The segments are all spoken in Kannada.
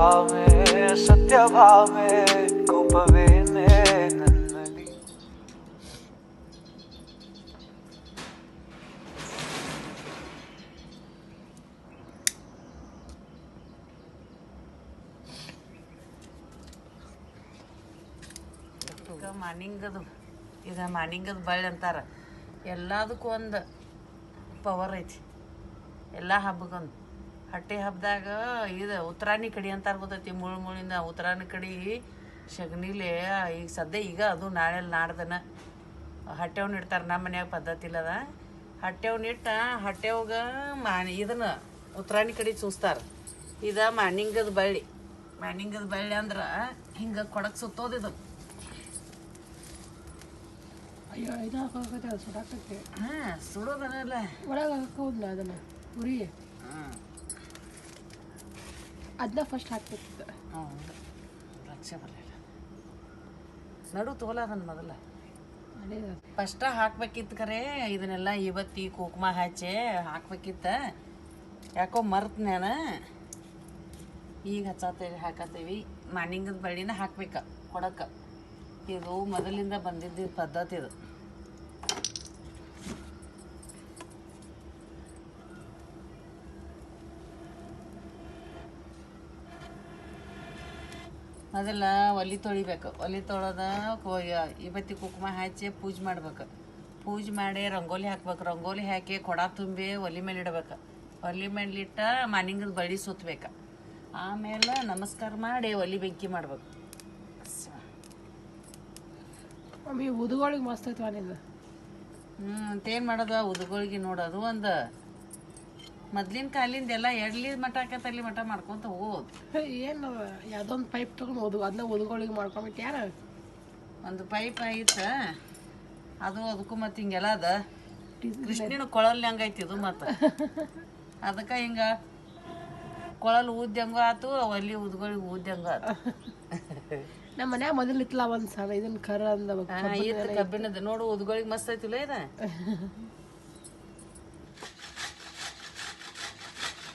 ಭಾವೆ ಸತ್ಯ ಭಾವನೆ ಕೋಪವೇನೆ ನನ್ನಲ್ಲಿ ಈಗ ಮಾನಿಂಗದು, ಇದು ಮಾನಿಂಗದ ಬಳ್ಳಿ ಅಂತಾರ. ಎಲ್ಲದಕ್ಕೂ ಒಂದು ಪವರ್ ಐತಿ. ಎಲ್ಲ ಹಬ್ಬಗೊಂದು. ಹಟ್ಟಿ ಹಬ್ಬದಾಗ ಇದು ಉತ್ತರಾಣಿ ಕಡಿ ಅಂತ ಗೊತ್ತೈತಿ ಮುಳು ಮುಳಿಂದ ಉತ್ತರಾಣಿ ಕಡಿ. ಸಗಣಿಲೆ ಈಗ ಸದ್ಯ ಈಗ ಅದು ನಾಳೆ ನಾಡ್ದನ. ಹಟ್ಟೆವ್ನ ಇಡ್ತಾರೆ ನಮ್ಮ ಮನ್ಯಾಗ ಪದ್ಧತಿ ಇಲ್ಲದ. ಹಟ್ಟೆವ್ನ ಇಟ್ಟ ಹಟ್ಟೆವಾಗ ಮಾನಿ ಇದನ್ನ ಉತ್ತರಾಣಿ ಕಡಿ ಚೂಸ್ತಾರೆ. ಇದು ಮಾನಿಂಗದ ಬಳ್ಳಿ. ಮಾನಿಂಗದ ಬಳ್ಳಿ ಅಂದ್ರ ಹಿಂಗ ಕೊಡಕ್ ಸುತ್ತೋದಿದು ಅಯ್ಯೋ ಇದು ಅದು ಸುಡಾಕತ್ತೆ. ಹಾ ಸುಡೋದನಲ್ಲ ಒಳಗೆ ಹಾಕೋದ್ಲ ಅದನ್ನ ಉರಿ. ಅದನ್ನ ಫಸ್ಟ್ ಹಾಕ್ಬೇಕಿತ್ತು. ಲಕ್ಷ ಬರಲಿಲ್ಲ. ನಡು ತೋಲ ಅದನ್ನ ಮೊದಲ. ಫಸ್ಟ ಹಾಕ್ಬೇಕಿತ್ತು ಖರೆ ಇದನ್ನೆಲ್ಲ ಇವತ್ತಿ ಕುಕುಮ ಹಾಚೆ ಹಾಕ್ಬೇಕಿತ್ತ. ಯಾಕೋ ಮರ್ತ್ ನಾನು ಈಗ ಹಚ್ಚತ್ತೇವಿ ಹಾಕತ್ತೇವಿ. ಮಾನಿಂಗದ ಬಳ್ಳಿನ ಹಾಕ್ಬೇಕು ಕೊಡಕ್ಕೆ ಇದು ಮೊದಲಿಂದ ಬಂದಿದ್ದ ಪದ್ಧತಿ ಇದು. ಮೊದಲ ಒಲೆ ತೊಳಿಬೇಕು. ಒಲೆ ತೊಳೆದ ಇವತ್ತಿ ಕುಕುಮ ಹಚ್ಚಿ ಪೂಜೆ ಮಾಡ್ಬೇಕು. ಪೂಜೆ ಮಾಡಿ ರಂಗೋಲಿ ಹಾಕ್ಬೇಕು. ರಂಗೋಲಿ ಹಾಕಿ ಕೊಡ ತುಂಬಿ ಒಲೆ ಮೇಲೆ ಇಡ್ಬೇಕು. ಒಲೆ ಮೇಲೆ ಇಟ್ಟ ಮಾನಿಂಗದ ಬಳಿ ಸುತ್ತಬೇಕು ಆಮೇಲೆ ನಮಸ್ಕಾರ ಮಾಡಿ ಒಲೆ ಬೆಂಕಿ ಮಾಡ್ಬೇಕು. ಮಮ್ಮಿ ಉದುಗಳಿಗೆ ಮಸ್ತ್ ಐತಿ ನಿಂದು ಹ್ಞೂ ಅಂತೇನು ಮಾಡೋದು? ಉದುಗಳಿಗೆ ನೋಡೋದು ಒಂದು ಮೊದ್ಲಿನ ಕಾಲಿಂದ ಎಲ್ಲ ಎಡ್ಲಿ ಮಠ ಕತ್ತಲ್ಲಿ ಮಠ ಮಾಡ್ಕೊಂತ ಹೋಗೋದು ಏನು ಯಾವ್ದೊಂದು ಪೈಪ್ ತಗೊಂಡು ಓದು ಅದನ್ನ ಉದುಗಳಿಗೆ ಮಾಡ್ಕೊಂಬಿಟ್ಟು ಯಾರ? ಒಂದು ಪೈಪ್ ಐತ. ಅದು ಅದಕ್ಕೂ ಮತ್ತೆ ಹಿಂಗೆಲ್ಲ ಅದ. ಕೃಷ್ಣನ ಕೊಳಲ್ ಹಂಗೈತಿ ಇದು ಮತ್ತೆ. ಅದಕ್ಕೆ ಹಿಂಗ ಕೊಳಲ್ ಊದ್ದಂಗೂ ಆತು ಅಲ್ಲಿ ಉದ್ಗಳಿಗೆ ಊದ್ದಂಗೂ ಆತು. ನಮ್ಮ ಮನ್ಯಾಗ ಮೊದಲು ಇತ್ತಲ್ಲ ಒಂದು ಸಲ ಇದನ್ನ ಕರ ಅಂದ ಇತ್ತು ಕಬ್ಬಿಣದ ನೋಡು ಉದ್ಗಳಿಗೆ ಮಸ್ತ್ ಐತಿಲ್ಲ ಇದ.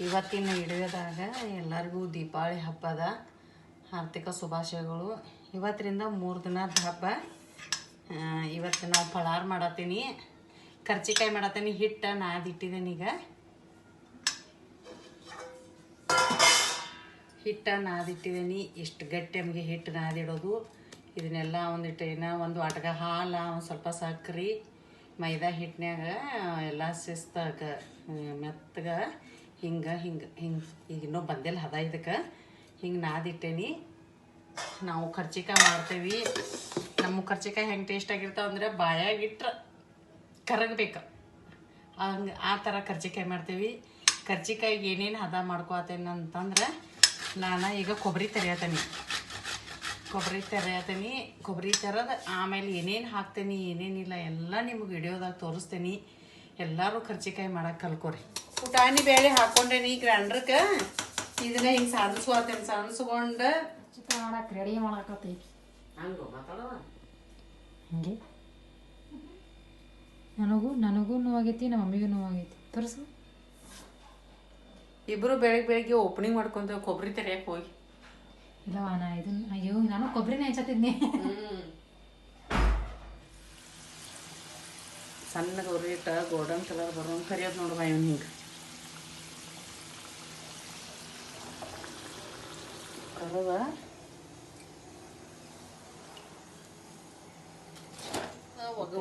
ಇವತ್ತಿನ ವಿಡಿಯೋದಾಗ ಎಲ್ಲರಿಗೂ ದೀಪಾವಳಿ ಹಬ್ಬದ ಆರ್ಥಿಕ ಶುಭಾಶಯಗಳು. ಇವತ್ತರಿಂದ ಮೂರು ದಿನದ ಹಬ್ಬ. ಇವತ್ತು ನಾವು ಫಳಾರ್ ಮಾಡತ್ತೀನಿ. ಕರ್ಚಿಕಾಯಿ ಮಾಡತ್ತೀನಿ. ಹಿಟ್ಟ ನಾದಿಟ್ಟಿದ್ದೀನಿ ಈಗ. ಹಿಟ್ಟ ನಾದಿಟ್ಟಿದ್ದೀನಿ ಇಷ್ಟು ಗಟ್ಟಿ ನಮಗೆ ಹಿಟ್ಟು ನಾದಿಡೋದು ಇದನ್ನೆಲ್ಲ ಒಂದಿಟ್ಟು ಏನೋ ಒಂದು ಆಟಗ ಹಾಲು, ಒಂದು ಸ್ವಲ್ಪ ಸಕ್ರೆ, ಮೈದಾ ಹಿಟ್ಟಿನಾಗ ಎಲ್ಲ ಶಿಸ್ತಾಗ ಮೆತ್ತಗ ಹಿಂಗೆ ಹಿಂಗೆ ಹಿಂಗೆ, ಈಗ ಇನ್ನೂ ಬಂದಿಲ್ಲ ಹದ ಇದಕ್ಕೆ. ಹಿಂಗೆ ನಾದಿಟ್ಟೇನಿ. ನಾವು ಖರ್ಚಿಕಾಯಿ ಮಾಡ್ತೇವಿ. ನಮ್ಮ ಕರ್ಚಿಕಾಯಿ ಹೆಂಗೆ ಟೇಸ್ಟ್ ಆಗಿರ್ತಾವ ಅಂದ್ರೆ ಬಾಯಾಗಿಟ್ರೆ ಕರಗಬೇಕು. ಹಂಗೆ ಆ ಥರ ಕರ್ಜಿಕಾಯಿ ಮಾಡ್ತೇವಿ. ಖರ್ಚಿಕಾಯಿಗೆ ಏನೇನು ಹದ ಮಾಡ್ಕೋತೇನೆ ಅಂತಂದ್ರೆ ನಾನು ಈಗ ಕೊಬ್ಬರಿ ತೆರೆಯತ್ತೀನಿ ಕೊಬ್ಬರಿ ತೆರೆಯತ್ತೀನಿ ಕೊಬ್ಬರಿ ತೆರೆದು ಆಮೇಲೆ ಏನೇನು ಹಾಕ್ತೇನೆ, ಏನೇನಿಲ್ಲ ಎಲ್ಲ ನಿಮ್ಗೆ ವಿಡಿಯೋದಾಗ ತೋರಿಸ್ತೀನಿ. ಎಲ್ಲರೂ ಕರ್ಜಿಕಾಯಿ ಮಾಡಕ್ಕೆ ಕಲ್ಕೋರಿ. ಪುಟಾಣಿ ಬೇಳೆ ಹಾಕೊಂಡೇನಿ ಗ್ರೈಂಡ್ರಕ್ಕೆ ಇದನ್ನ ಹಿಂಗೆ ಸಾಧಿಸ್ಕೊಳ್ತೇನೆ ಸಾಧಿಸ್ಕೊಂಡು ಚಿತ್ರ ಮಾಡಕ್ಕೆ ರೆಡಿ ಮಾಡಕತ್ತೈತಿ ಹಂಗೆ ನನಗೂ ನನಗೂ ನೋವಾಗೈತಿ ನಮ್ಮ ಮಮ್ಮಿಗೂ ನೋವಾಗೈತಿ ತೋರಿಸು ಇಬ್ಬರು ಬೆಳಗ್ಗೆ ಬೆಳಗ್ಗೆ ಓಪನಿಂಗ್ ಮಾಡ್ಕೊಂತ ಕೊಬ್ಬರಿ ತೆರೆಯಕ್ಕೆ ಹೋಗಿ ಇಲ್ಲ ನಾ ಇದನ್ನ ಅಯ್ಯೋ ನಾನು ಕೊಬ್ಬರಿನೇ ಹಚ್ಚತ್ತಿದ್ನಿ ಸಣ್ಣಗೆ ಉರಿಟ ಗೋಲ್ಡನ್ ಕಲರ್ ಬರೋಂಗೆ ಕರಿಯೋದು ನೋಡುವ ಇವನು ಹಿಂಗೆ ಕರವ.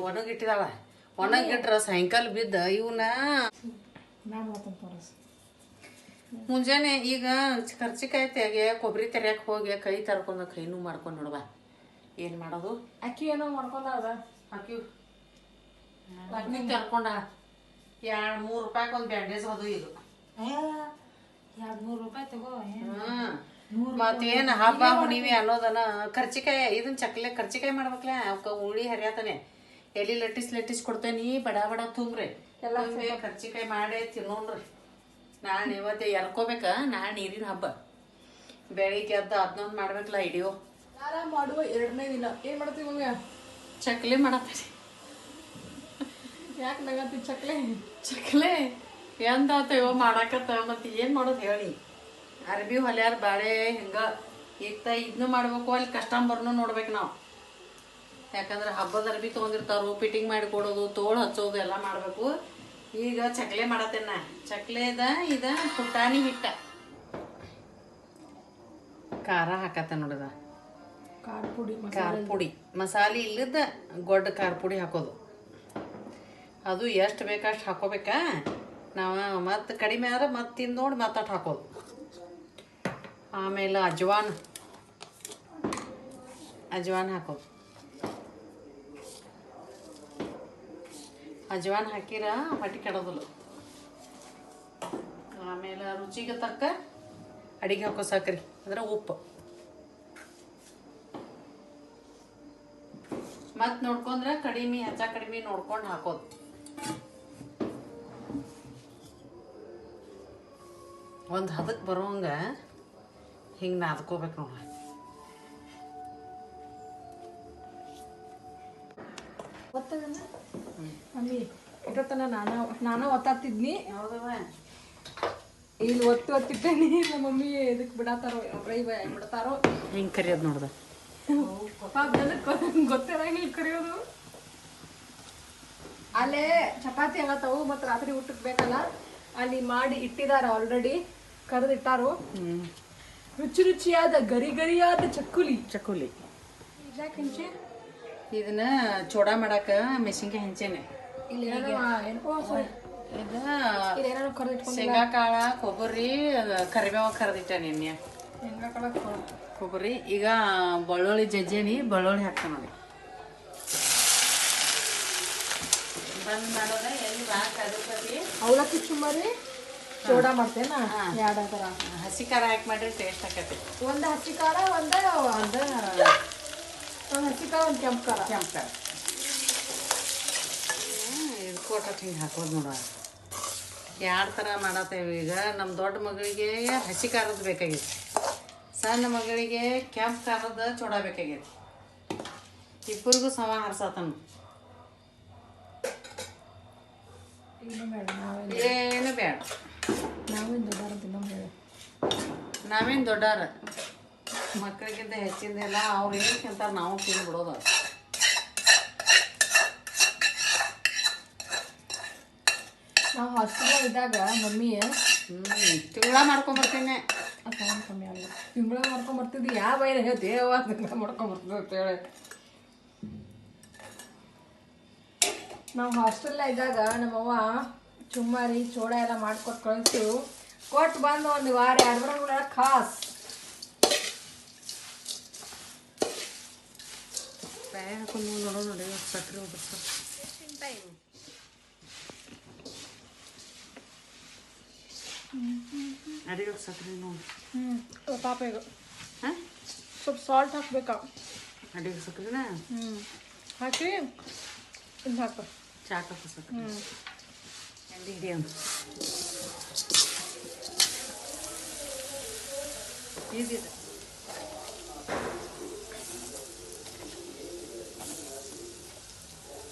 ಒಣಗಿಟ್ಟಿದಾಳ. ಒಣಗಿಟ್ರ ಸಾಯಂಕಾಲ ಬಿದ್ದ ಇವನ್ನ ಮುಂಜಾನೆ ಈಗ ಖರ್ಚಿಕಾಯಿ ತೆಗೆ ಕೊಬ್ಬರಿ ತೆರೆಯಕ್ ಹೋಗಿ ಕೈ ತರ್ಕೊಂಡು ಕೈನೂ ಮಾಡ್ಕೊಂಡು ನೋಡುವ ಏನು ಮಾಡೋದು? ಅಕ್ಕಿ ಏನೋ ಮಾಡ್ಕೊಂಡ ಅದ ಅಗ್ನಿ ಲಗ್ನಿಗೆ ತರ್ಕೊಂಡ. ಎರಡು ಮೂರು ರೂಪಾಯಿಗೆ ಒಂದು ಬ್ಯಾಂಡೇಜ್ ಅದು ಇದು ಎರಡು ನೂರು ರೂಪಾಯಿ ತಗೋ ಹ್ಮ್. ಮತ್ತೇನು ಹಬ್ಬ ಹುಣಿವಿ ಅನ್ನೋದನ್ನ ಕರ್ಚಿಕಾಯಿ ಇದನ್ನ ಚಕ್ಲೆ ಕರ್ಚಿಕಾಯಿ ಮಾಡ್ಬೇಕಲ್ಲ ಅವಕ್ಕ ಉಳಿ ಹರಿಯತಾನೆ. ಎಲ್ಲಿ ಲಟ್ಟಿಸ್ ಲಟ್ಟಿಸ್ ಕೊಡ್ತೇನಿ ಬಡ ಬಡ ತುಂಬ್ರಿ. ತುಂಬಿ ಕರ್ಚಿಕಾಯಿ ಮಾಡಿ ತಿನ್ನೋಣ್ರಿ. ನಾನು ಇವತ್ತೆ ಎರ್ಕೋಬೇಕ ನಾನು ನೀರಿನ ಹಬ್ಬ. ಬೆಳಿಗ್ಗೆ ಎದ್ದು ಅದನ್ನೊಂದು ಮಾಡ್ಬೇಕಲ್ಲ ಇಡಿಯೋ ಮಾಡುವ ಎರಡನೇ ದಿನ. ಏನು ಮಾಡ್ತೀವಿ ಚಕ್ಲೆ ಮಾಡತ್ತೀರಿ. ಯಾಕೆ ನಗತ್ತಿ ಚಕ್ಲೆ? ಚಕ್ಲೆ ಎಂದಾತ ಇವ ಮಾಡಾಕತ್ತ ಮತ್ತೆ ಏನು ಮಾಡೋದು ಹೇಳಿ. ಅರ್ಬಿ ಹೊಲ್ಯಾರ ಬಾಳೆ ಹಿಂಗ ಈಗ ತ ಇದನ್ನು ಮಾಡ್ಬೇಕು ಅಲ್ಲಿ ಕಸ್ಟಮರ್ನು ನೋಡ್ಬೇಕು ನಾವು. ಯಾಕಂದ್ರೆ ಹಬ್ಬದ ಅರ್ಬಿ ತೊಗೊಂಡಿರ್ತಾರು ಫಿಟ್ಟಿಂಗ್ ಮಾಡಿ ಕೊಡೋದು ತೋಳು ಹಚ್ಚೋದು ಎಲ್ಲ ಮಾಡಬೇಕು. ಈಗ ಚಕ್ಲೆ ಮಾಡತ್ತೇನ ಚಕ್ಲೆದ ಇದ ಪುಟಾಣಿ ಹಿಟ್ಟ. ಖಾರ ಹಾಕತ್ತೆ ನೋಡಿದ ಖಾರ ಪುಡಿ ಖಾರ ಪುಡಿ. ಮಸಾಲೆ ಇಲ್ಲದ ಗೊಡ್ಡ ಖಾರ ಪುಡಿ ಹಾಕೋದು. ಅದು ಎಷ್ಟು ಬೇಕಷ್ಟು ಹಾಕೋಬೇಕಾ? ನಾವು ಮತ್ತೆ ಕಡಿಮೆ ಆದ್ರೆ ಮತ್ತೆ ತಿಂದು ನೋಡಿ ಮತ್ತಷ್ಟು ಹಾಕೋದು. ಆಮೇಲೆ ಅಜ್ವಾನ್. ಅಜ್ವಾನ್ ಹಾಕೋ. ಅಜ್ವಾನ್ ಹಾಕಿರ ಹೊಟ್ಟೆ ಕೆಡೋದಿಲ್ಲ. ಆಮೇಲೆ ರುಚಿಗೆ ತಕ್ಕ ಅಡಿಗೆ ಹಾಕೋ ಸಾಕ್ರಿ, ಅಂದ್ರೆ ಉಪ್ಪು. ಮತ್ತು ನೋಡ್ಕೊಂಡ್ರೆ ಕಡಿಮೆ, ಹೆಚ್ಚ ಕಡಿಮೆ ನೋಡ್ಕೊಂಡು ಹಾಕೋದು. ಒಂದು ಹದಕ್ಕೆ ಬರೋಂಗ ಹಿಂಗೆ ನಾದ್ಕೋಬೇಕು ನೋಡ್ರಿ ಮಮ್ಮಿ ಇಟ್ಟತನ ನಾನು ನಾನು ಒತ್ತಾತಿದ್ನಿ ಹೌದವ. ಇಲ್ಲಿ ಒತ್ತು ಒತ್ತಿಟ್ಟೇನಿ ನಮ್ಮ ಮಮ್ಮಿ ಇದಕ್ಕೆ ಬಿಡತ್ತಾರೋ ಫ್ರೈ ಬಿಡ್ತಾರೋ. ಹಿಂಗೆ ಕರಿಯೋದು ನೋಡ್ದ. ಗೊತ್ತಿರಂಗಿಲ್ಲ ಕರಿಯೋದು. ಅಲ್ಲೇ ಚಪಾತಿ ಆಗತ್ತವು ಮತ್ತು ರಾತ್ರಿ ಊಟಕ್ಕೆ ಬೇಕಲ್ಲ ಅಲ್ಲಿ ಮಾಡಿ ಇಟ್ಟಿದಾರ ಆಲ್ರೆಡಿ ಕರೆದಿಟ್ಟಾರು. ರುಚಿ ರುಚಿಯಾದ ಗರಿ ಗರಿಯಾದ ಚಕ್ಕುಲಿ. ಚಕ್ಕುಲಿ. ಹೆಂಚೆ? ಇದನ್ನ ಚೋಡ ಮಾಡಾಕ ಮೆಷಿನ್ಗೆ ಹೆಂಚೇನೆ. ಇಲ್ಲಿ ಏನೋ ಏನೋ ಇದು ಇಲ್ಲಿ ಏನೋ ಕರೆದಿಟ್ಕೊಂಡು ಶೇಂಗಾ ಕಾಳ ಕೊಬ್ಬರಿ ಕರಿಬೇವ ಕರೆದಿಟ್ಟ ನಿನ್ನೆ. ಕೊಬ್ಬರಿ ಈಗ ಬೆಳ್ಳುಳ್ಳಿ ಜಜ್ಜೇನಿ ಬೆಳ್ಳುಳ್ಳಿ ಹಾಕ್ತಾನೆ ನೋಡಿ. ಬಂದ್ ಮಾಡೋದ ಎಲ್ಲಿ ಬಾ ಕಡುಪತಿ ಅವಲಕ್ಕಿ ಚುಮ್ಮರಿ ಚೋಡ ಮಾಡ್ತೇನ? ಎರಡು ಥರ ಹಸಿ ಖಾರ ಹಾಕಿ ಮಾಡ್ರಿ ಟೇಸ್ಟ್ ಆಕತಿ ಒಂದು ಹಸಿ ಖಾರ ಒಂದು ಒಂದು ಒಂದು ಹಸಿ ಖಾರ ಒಂದು ಕೆಂಪು ಖಾರ. ಕೆಂಪು ಖಾರ. ಇದು ಕೊಟ್ಟಕ್ಕೆ ಹಿಂಗೆ ಹಾಕೋದು ನೋಡ. ಎರಡು ಥರ ಮಾಡತ್ತೇವೆ ಈಗ? ನಮ್ಮ ದೊಡ್ಡ ಮಗಳಿಗೆ ಹಸಿ ಖಾರದ್ದು ಬೇಕಾಗಿತ್ತು ಸಣ್ಣ ಮಗಳಿಗೆ ಕೆಂಪು ಖಾರದ ಚೂಡ ಬೇಕಾಗೈತಿ. ಇಬ್ಬರಿಗೂ ಸಮ ಹರ್ಸತನ. ಏನು ಬೇಡ. ನಾವೇನು ದೊಡ್ಡಾರ ತಿನ್ನೋ ಹೇಳ. ನಾವೇನು ದೊಡ್ಡಾರ ಮಕ್ಕಳಿಗಿಂತ ಹೆಚ್ಚಿಂದೆಲ್ಲ ಅವ್ರು ಏನು ತಿಂತಾರೆ ನಾವು ತಿನ್ಬಿಡೋದು ಬಿಡೋದು ನಾವು ಹಾಸ್ಟೆಲ್ ಇದ್ದಾಗ ಮಮ್ಮಿ ತಿಂಗಳ ಮಾಡ್ಕೊಂಬರ್ತೀನಿ ಸೌಂಡ್ ಕಮ್ಮಿ ಆಗಲ್ಲ ತಿಂಗಳ ಮಾಡ್ಕೊಂಬರ್ತಿದ್ವಿ ಯಾವ ಬೈರ ಹೇಳ್ತಿ? ಯಾವ ತಿಂಗಳ ಅಂತ ಹೇಳಿ. ನಾವು ಹಾಸ್ಟೆಲ್ಲ ಇದ್ದಾಗ ನಮ್ಮವ್ವ ಚುಮ್ಮಾರಿ ಚೋಡ ಎಲ್ಲ ಮಾಡ್ಕೊಟ್ಟು ಕಳಿಸು. ಕೊಟ್ಟು ಬಂದು ಒಂದು ವಾರ ಎರಡು ವಾರ ಖಾಸ್ ಬ್ಯಾಗ್ ಹಾಕೊಂಡು ನೋಡೋ ನೋಡಿ ಸಕ್ಕರೆ ಹೋಗ್ಬೇಕು ಅಡಿಗೆ ಸಕ್ಕರೆ ನೋಡಿ. ಹ್ಞೂ ಪಾಪ ಈಗ. ಹಾಂ? ಸ್ವಲ್ಪ ಸಾಲ್ಟ್ ಹಾಕ್ಬೇಕಾ? ಅಡಿಗೆ ಸಕ್ಕರೆನಾ ಹ್ಞೂ ಹಾಕಿ ಇದು ಹಾಕು. ಚಾಕಪ್ಪ ಸಕ್ಕರೆ ಎಣ್ಣೆ ಹಿಡಿಯೋಣ ಈಸಿದೆ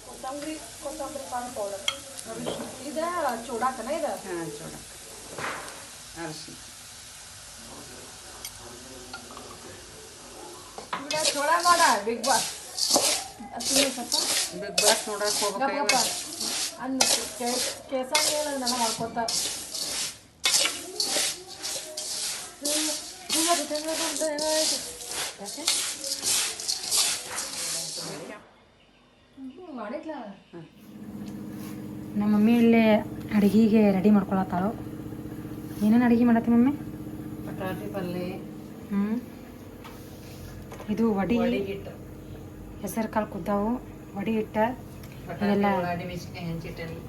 ಕೊತ್ತಂಬರಿ ಕೊತ್ತಂಬರಿ ಪಾನ ಪೌಡರ್ ಇದು ಚೂಡಾಕನ ಇದು ಹಾಂ ಚೂಡ ಅರಶಿನ ಈಗ ಚೋಳ ಮಾಡ ಬಿಗ್ ಬಾಸ್ ತಿನ್ನು ಸ್ವಲ್ಪ ಬಿಗ್ ಬಾಸ್ ನೋಡಕ್ಕೆ ಗಪ್ಪ ಹೋಗ್ಬೇಕು ಅನ್ನ ಕೇಸಂಗ ಹೇಳ ನನ್ನ ಮಾಡ್ಕೊತ ಮಾಡಿದ್ಲ? ನಮ್ಮ ಮಮ್ಮಿ ಇಲ್ಲೇ ಅಡುಗೆಗೆ ರೆಡಿ ಮಾಡ್ಕೊಳತ್ತಾಳು. ಏನೇನು ಅಡುಗೆ ಮಾಡತ್ತಿ ಮಮ್ಮಿ? ಬಟಾಟಿ ಪಲ್ಯ ಹ್ಞೂ ಇದು ವಡಿ ವಡಿ ಹಿಟ್ಟು ಹೆಸರು ಕಾಳು ಕುದ್ದಾವು. ವಡಿ ಹಿಟ್ಟ. ಹೆಂಚಿಟ್ಟಲ್ಲಿ.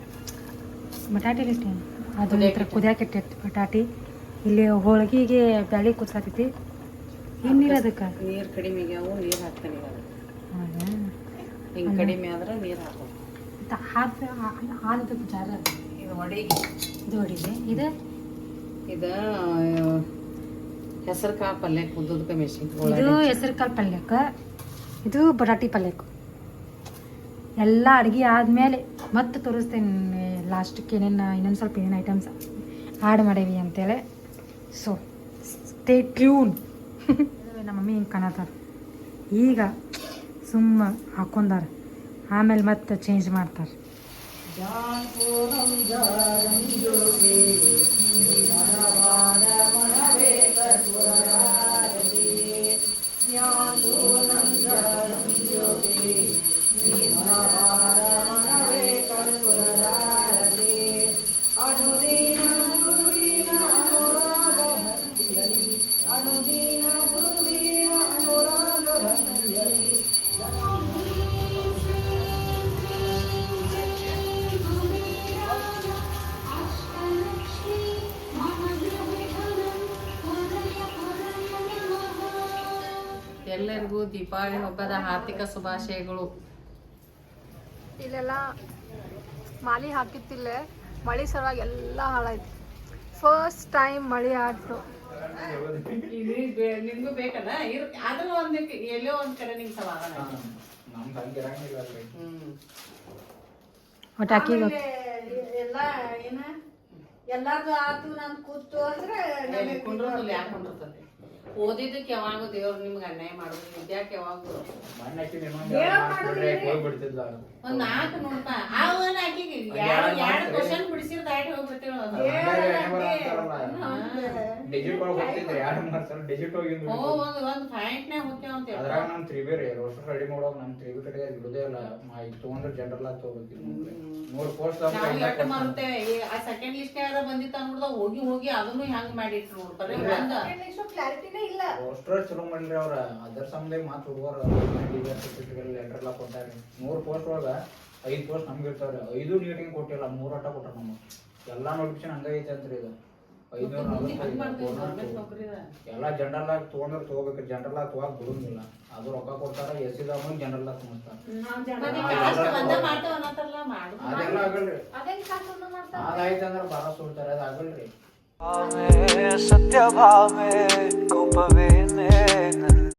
ಬಟಾಟಿ ಇಟ್ಟು ಅದು ಇತ್ರ ಕುದಿಯಾಕ ಇಟ್ಟೈತಿ ಬಟಾಟಿ ಇಲ್ಲಿ ಹೋಳಿಗೆಗೆ ಬ್ಯಾಳಿ ಕುದ್ಸಾತೈತಿ. ಏನು ನೀರು ಅದಕ್ಕೆ? ನೀರು ಕಡಿಮೆ ಆಗ್ಯಾವು ನೀರು ಹಾಕ್ತಾನೆ ಹಿಂಗೆ ಕಡಿಮೆ ಆದ್ರೆ ನೀರು ಹಾಕೋದು ಹಾಲು ಹಾಲು ಜಾರ ಇದು ಒಡಿಗೆ ಇದು ಒಡಿಗೆ ಇದು? ಇದು ಹೆಸರು ಕಾಳು ಪಲ್ಯ ಕುದ್ದದಕ್ಕೆ ಮೆಷಿನ್ ಇದು ಹೆಸರು ಕಾಳು ಪಲ್ಯಕ್ಕೆ. ಇದು ಬಟಾಟಿ ಪಲ್ಯಕ್ಕೆ. ಎಲ್ಲ ಅಡುಗೆ ಆದಮೇಲೆ ಮತ್ತೆ ತೋರಿಸ್ತೇನೆ ಲಾಸ್ಟಕ್ಕೆ ಏನೇನು, ಇನ್ನೊಂದು ಸ್ವಲ್ಪ ಏನೇನು ಐಟಮ್ಸ್ ಆ್ಯಡ್ ಮಾಡೇವಿ ಅಂತೇಳಿ. ಸೊ ಸ್ಟೇ ಟ್ಯೂನ್ ನಮ್ಮ ಮಮ್ಮಿ ಹಿಂಗೆ ಕಾಣತ್ತಾರ ಈಗ ಸುಮ್ಮ ಹಾಕೊಂಡಾರ. ಆಮೇಲೆ ಮತ್ತೆ ಚೇಂಜ್ ಮಾಡ್ತಾರೆ. ಎಲ್ಲರಿಗೂ ದೀಪಾವಳಿ ಹಬ್ಬದ ಹಾರ್ದಿಕ ಶುಭಾಶಯಗಳು. ಇಲ್ಲೆಲ್ಲ ಮಾಲಿ ಹಾಕಿತ್ತಿಲ್ಲೇ ಮಳೆ ಸಲುವಾಗಿ ಎಲ್ಲ ಹಾಳಾಯ್ತು. ಫಸ್ಟ್ ಟೈಮ್ ಮಳೆ ಆಯ್ತು ನಿಮ್ಗೂ ಬೇಕಲ್ಲ? ಆದ್ರೂ ಒಂದ್ ಎಲ್ಲೋ ಒಂದ್ ಕಡೆ ನಿಮ್ಗೆ ಸಲ ಎಲ್ಲ ಏನ? ಎಲ್ಲಾರ್ದು ಆತು ನಾನು ಕೂತು ಅಂದ್ರೆ ಯಾಕೆ ಕುಂಡಿರ್ತದೆ ಓದಿದ್ದಕ್ಕೆ ಯಾವಾಗ ದೇವ್ರು ನಿಮ್ಗೆ ಅನ್ಯಾಯ ಮಾಡೋದು ವಿದ್ಯಾಕ್ ಯಾವಾಗ? ಒಂದ್ ನಾಲ್ಕು ನೋಡ್ತಾ ಅವನ ಆಕಿಗೆ ಎರಡು ಕ್ವಶನ್ ಬಿಡಿಸಿರ್ ದಾಟಿ ಒಂದ್ ಪಾಯಿಂಟ್ ಹೋಗ್ತೇವ ಅಂತ ಅದ್ರಾಗ ನಮ್ ರೋಸ್ಟರ್ ರೆಡಿ ನಮ್ ಬಿಡುದೇ ಇಲ್ಲ ಈಗ ತಗೊಂಡ್ರೆ ಜನರಲ್ ಆಗಿ ತಗೋಬೇಕಿಲ್ಲ ಮೂರ್ ಪೋಸ್ಟ್ ನಾವು ಎಟ್ಟು ಮರ್ತೇವೆ ಆ ಸೆಕೆಂಡ್ ಲಿಸ್ಟ್ ಯಾರ ಬಂದಿತ್ತ ನೋಡ್ದ ಹೋಗಿ ಹೋಗಿ ಅದನ್ನು ಹೆಂಗ್ ಮಾಡಿಟ್ರು ನೋಡ್ತಾರೆ. ಒಂದ ಕ್ಲಾರಿಟಿನೇ ಇಲ್ಲ. ರೋಸ್ಟರ್ ಚಲೋ ಮಾಡ್ರಿ ಅವ್ರ. ಅದರ ಸಂಬಂಧ ಮಾತು ಹುಡುಗರ ಲೆಟರ್ ಎಲ್ಲ ಕೊಟ್ಟಾರಿ. ಮೂರು ಪೋಸ್ಟ್ ಒಳಗ ಐದು ಪೋಸ್ಟ್ ನಮ್ಗೆ ಇರ್ತಾವ್ರಿ. ಐದು ನೀಟಿಂಗ್ ಕೊಟ್ಟಿಲ್ಲ ಮೂರು ಅಟ್ಟ ಕೊಟ್ಟಾರ ನಮ್ಮ ಎಲ್ಲ ನೋಟಿಫಿಕೇಶನ್ ಹಂಗ ಐತೆ ಅಂತ್ರಿ ಇದು. ನೌಕರಿದ ಎಲ್ಲ ಜನರಲ್ ಆಗಿ ತೊಗೊಂಡ್ರೆ ತಗೋಬೇಕು ಜನರಲ್ ಆಗಿ ತಗೋಕ್ ಬಿಡುಂಗಿಲ್ಲ ಅದು ರೊಕ್ಕ ಕೊಡ್ತಾರ ಎಸ್ ಸಿದವನು ಜನರಲ್ ಆಗಿ ತುಂಬಿಸ್ತಾರ ಅದೆಲ್ಲ ಆಗಲ್ರಿ. ಅದೇನ್ ಬಹಳ ಮಾಡ್ತಾರೆ. ಅದಾಯ್ತು सत्य भाव में कुंभ में